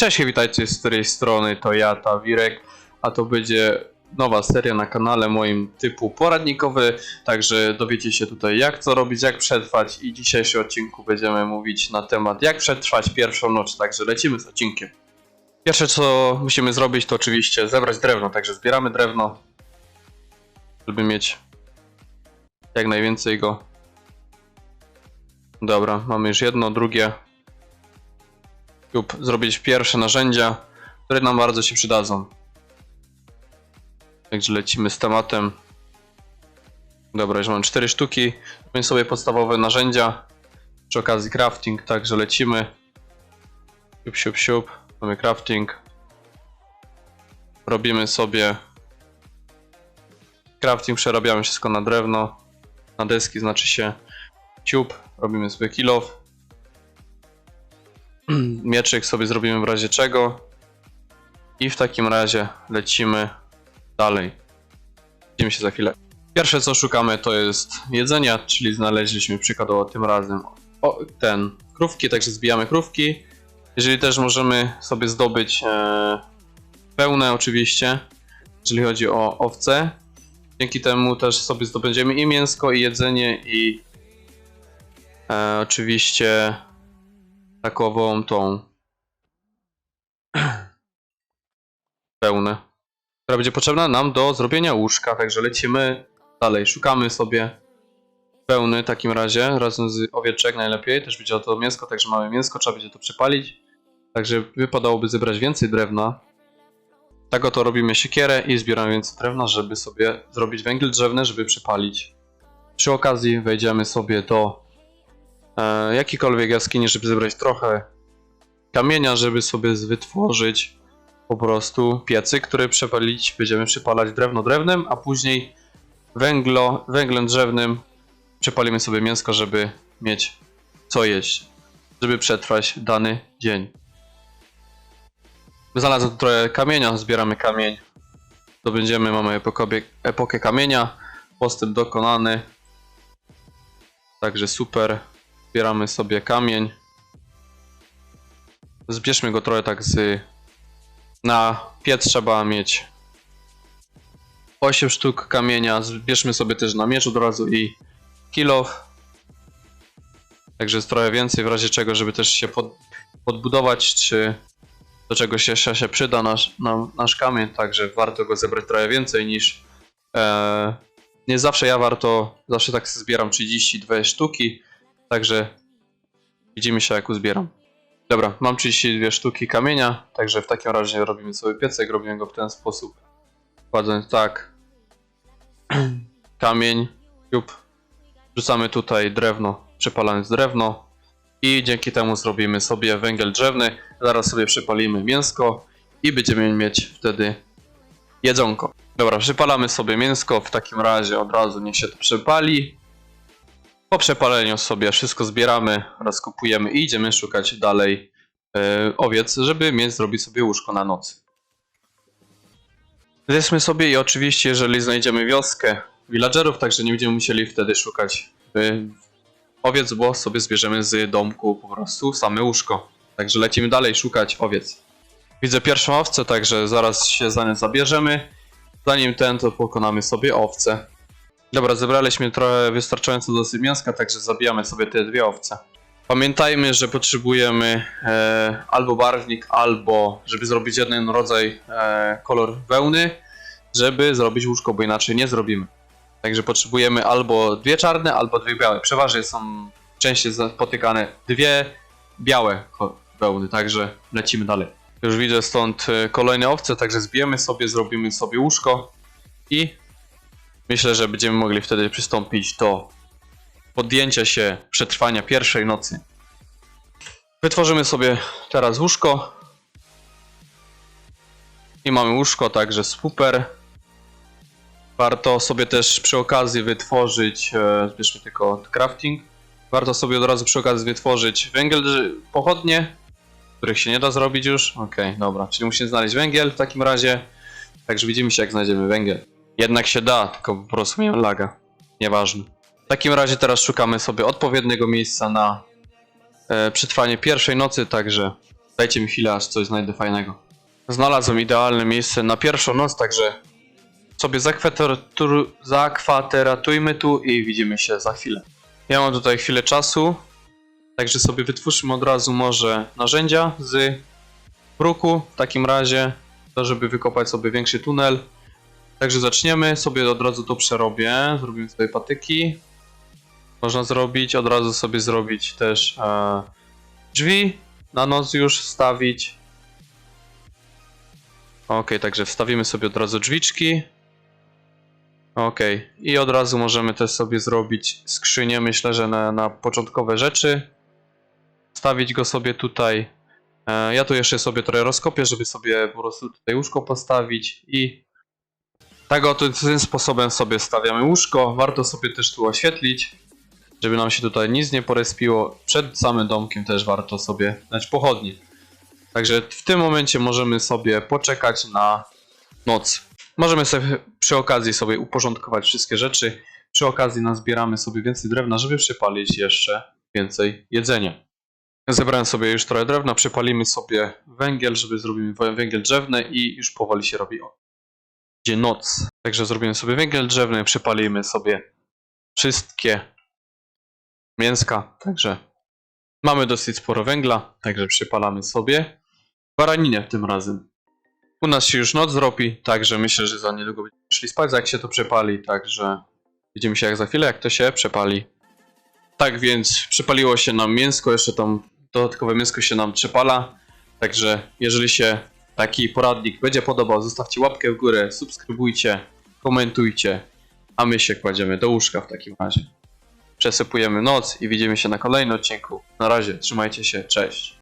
Cześć, witajcie z której strony, to ja, Tawirek, a to będzie nowa seria na kanale moim typu poradnikowy, także dowiecie się tutaj jak co robić, jak przetrwać i w dzisiejszym odcinku będziemy mówić na temat jak przetrwać pierwszą noc, także lecimy z odcinkiem. Pierwsze co musimy zrobić to oczywiście zebrać drewno, także zbieramy drewno, żeby mieć jak najwięcej go. Dobra, mamy już jedno, drugie, lub zrobić pierwsze narzędzia, które nam bardzo się przydadzą. Także lecimy z tematem. Dobra, już mam 4 sztuki. Robimy sobie podstawowe narzędzia. Przy okazji crafting, także lecimy. Siup, siup, siup. Mamy crafting. Robimy sobie crafting, przerabiamy wszystko na drewno. Na deski znaczy się siup. Robimy sobie kill off mieczyk sobie zrobimy w razie czego. I w takim razie lecimy dalej. Widzimy się za chwilę. Pierwsze co szukamy to jest jedzenia, czyli znaleźliśmy przykładowo tym razem o, ten krówki, także zbijamy krówki. Jeżeli też możemy sobie zdobyć e, pełne oczywiście, jeżeli chodzi o owce. Dzięki temu też sobie zdobędziemy i mięsko, i jedzenie, i e, oczywiście takową tą pełnę, która będzie potrzebna nam do zrobienia łóżka, także lecimy dalej, szukamy sobie pełny w takim razie, razem z owieczek. Najlepiej, też będzie to mięsko, także mamy mięsko, trzeba będzie to przepalić, także wypadałoby zebrać więcej drewna, tak oto robimy siekierę i zbieramy więcej drewna, żeby sobie zrobić węgiel drzewny, żeby przepalić. Przy okazji wejdziemy sobie do e, jakikolwiek jaskini, żeby zebrać trochę kamienia, żeby sobie wytworzyć po prostu piecy, który przepalić, będziemy przypalać drewno drewnem, a później węglo, węglem drzewnym przepalimy sobie mięsko, żeby mieć co jeść, żeby przetrwać dany dzień. Znalazłem trochę kamienia, zbieramy kamień. Zdobędziemy, mamy epokowie, epokę kamienia, postęp dokonany. Także super. Zbieramy sobie kamień. Zbierzmy go trochę tak z... Na piec trzeba mieć 8 sztuk kamienia. Zbierzmy sobie też na miecz od razu i kilo. Także jest trochę więcej w razie czego, żeby też się pod, podbudować, czy do czegoś jeszcze się przyda nasz, nasz kamień. Także warto go zebrać trochę więcej niż... E, nie zawsze ja warto, zawsze tak zbieram 32 sztuki. Także widzimy się jak uzbieram. Dobra, mam 32 sztuki kamienia, także w takim razie robimy sobie piecek, robimy go w ten sposób. Kładąc tak. Kamień, dziób. Wrzucamy tutaj drewno, przepalając drewno. I dzięki temu zrobimy sobie węgiel drzewny. Zaraz sobie przypalimy mięsko i będziemy mieć wtedy jedzonko. Dobra, przypalamy sobie mięsko, w takim razie od razu niech się to przepali. Po przepaleniu sobie wszystko zbieramy, rozkopujemy i idziemy szukać dalej e, owiec, żeby mieć zrobić sobie łóżko na noc. Zjedzmy sobie i oczywiście jeżeli znajdziemy wioskę villagerów, także nie będziemy musieli wtedy szukać e, owiec, bo sobie zbierzemy z domku po prostu same łóżko. Także lecimy dalej szukać owiec. Widzę pierwszą owcę, także zaraz się za nią zabierzemy. Zanim ten, to pokonamy sobie owce. Dobra, zebraliśmy trochę wystarczająco dosyć mięska, także zabijamy sobie te dwie owce. Pamiętajmy, że potrzebujemy e, albo barwnik, albo żeby zrobić jeden rodzaj e, kolor wełny, żeby zrobić łóżko, bo inaczej nie zrobimy. Także potrzebujemy albo dwie czarne, albo dwie białe. Przeważnie są częściej spotykane dwie białe wełny, także lecimy dalej. Już widzę stąd e, kolejne owce, także zbijemy sobie, zrobimy sobie łóżko i Myślę, że będziemy mogli wtedy przystąpić do podjęcia się przetrwania pierwszej nocy. Wytworzymy sobie teraz łóżko. I mamy łóżko, także super. Warto sobie też przy okazji wytworzyć, e, zbierzmy tylko crafting. Warto sobie od razu przy okazji wytworzyć węgiel, pochodnie, których się nie da zrobić już. Okej, dobra, czyli musimy znaleźć węgiel w takim razie. Także widzimy się jak znajdziemy węgiel. Jednak się da, tylko po prostu miałem laga. Nieważne. W takim razie teraz szukamy sobie odpowiedniego miejsca na e, przetrwanie pierwszej nocy, także Dajcie mi chwilę, aż coś znajdę fajnego. Znalazłem idealne miejsce na pierwszą noc, także sobie zakwater- zakwateratujmy tu i widzimy się za chwilę. Ja mam tutaj chwilę czasu, także sobie wytwórzmy od razu może narzędzia z bruku w takim razie, to żeby wykopać sobie większy tunel. Także zaczniemy, sobie od razu to przerobię, zrobimy sobie patyki. Można zrobić, od razu sobie zrobić też e, drzwi, na noc już wstawić. Ok, także wstawimy sobie od razu drzwiczki. Ok, i od razu możemy też sobie zrobić skrzynię, myślę, że na, na początkowe rzeczy. Stawić go sobie tutaj. E, ja tu jeszcze sobie trochę rozkopię, żeby sobie po prostu tutaj łóżko postawić i tak oto tym sposobem sobie stawiamy łóżko. Warto sobie też tu oświetlić, żeby nam się tutaj nic nie porespiło. Przed samym domkiem też warto sobie dać pochodnie. Także w tym momencie możemy sobie poczekać na noc. Możemy sobie przy okazji sobie uporządkować wszystkie rzeczy. Przy okazji nazbieramy sobie więcej drewna, żeby przypalić jeszcze więcej jedzenia. Zebrałem sobie już trochę drewna, przypalimy sobie węgiel, żeby zrobimy węgiel drzewny i już powoli się robi noc. Także zrobimy sobie węgiel drzewny, przypalimy sobie wszystkie mięska. Także mamy dosyć sporo węgla, także przypalamy sobie baraninę tym razem. U nas się już noc zrobi, także myślę, że za niedługo będziemy szli spać, jak się to przepali, także widzimy się jak za chwilę, jak to się przepali. Tak więc przypaliło się nam mięsko, jeszcze tam dodatkowe mięsko się nam przepala, także jeżeli się taki poradnik będzie podobał, zostawcie łapkę w górę, subskrybujcie, komentujcie, a my się kładziemy do łóżka w takim razie. Przesypujemy noc i widzimy się na kolejnym odcinku. Na razie, trzymajcie się, cześć.